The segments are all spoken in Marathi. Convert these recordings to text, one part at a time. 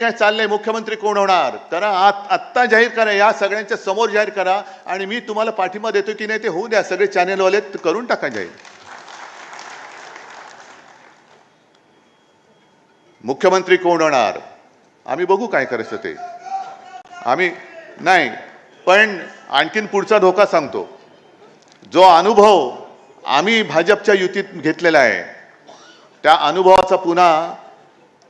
काय चाललंय? मुख्यमंत्री कोण होणार? तर आत- आत्ता जाहीर करा या सगळ्यांच्या समोर जाहीर करा आणि मी तुम्हाला पाठिंबा देतो की नाही ते होऊ द्या. सगळे चॅनेलवाले करून टाका जाईल मुख्यमंत्री कोण होणार? आम्ही बघू काय करायचं ते. आम्ही नाही पण आणखीन पुढचा धोका सांगतो. जो अनुभव आम्ही भाजपच्या युतीत घेतलेला आहे त्या अनुभवाचा पुन्हा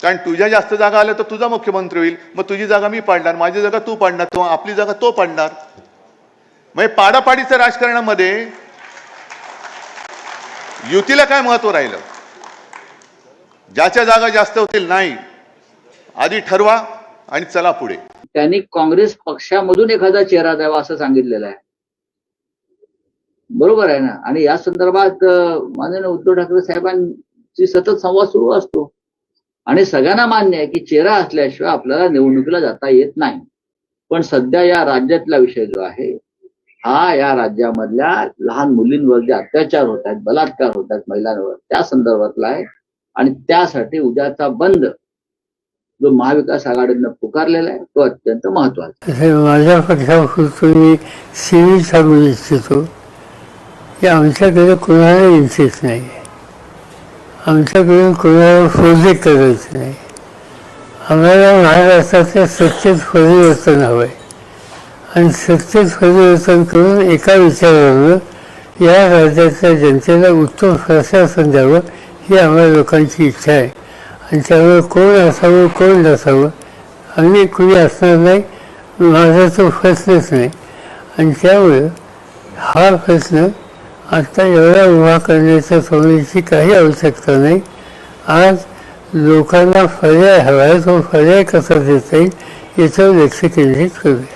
कारण तुझ्या जास्त जागा आल्या तर तुझा मुख्यमंत्री होईल. मग तुझी जागा मी पाडणार माझी जागा तू पाडणार किंवा आपली जागा तो पाडणार. म्हणजे पाडापाडीचं राजकारणामध्ये युतीला काय महत्त्व राहिलं? ज्याच्या जागा जास्त होतील नाही. आधी ठरवा आणि चला पुढे. त्यांनी काँग्रेस पक्षामधून एखादा चेहरा द्यावा असं सांगितलेलं आहे. बरोबर आहे ना? आणि या संदर्भात माननीय उद्धव ठाकरे साहेबांची सतत संवाद सुरू असतो. आणि सगळ्यांना मान्य आहे की चेहरा असल्याशिवाय आपल्याला निवडणुकीला जाता येत नाही. पण सध्या या राज्यातला विषय जो आहे हा या राज्यामधल्या लहान मुलींवर जे अत्याचार होत आहेत बलात्कार होत आहेत महिलांवर त्या संदर्भातला आहे. आणि त्यासाठी उद्याचा बंद जो महाविकास आघाडीनं पुकारलेला आहे तो अत्यंत महत्त्वाचा आहे. हे माझ्या पक्षापासून मी सिव्हिल सांगू इच्छितो की आमच्याकडे कोणाला इंटरेस्ट नाही. आमच्याकडून कोणाला प्रोजेक्ट करायचं नाही. आम्हाला महाराष्ट्राचं सत्तेत परिवर्तन हवं आहे आणि सत्तेत परिवर्तन करून एका विचारानं या राज्याच्या जनतेला उत्तम प्रशासन द्यावं ही आम्हाला लोकांची इच्छा आहे. आणि त्यामुळे कोण असावं कोण नसावं आम्ही कुणी असणार नाही माझा तो प्रश्नच नाही. आणि त्यामुळं हा प्रश्न आता एवढा उभा करण्याच्या सोडण्याची काही आवश्यकता नाही. आज लोकांना पर्याय हवा आहे तो पर्याय कसा देता येईल याच्यावर लक्ष केंद्रित करूया.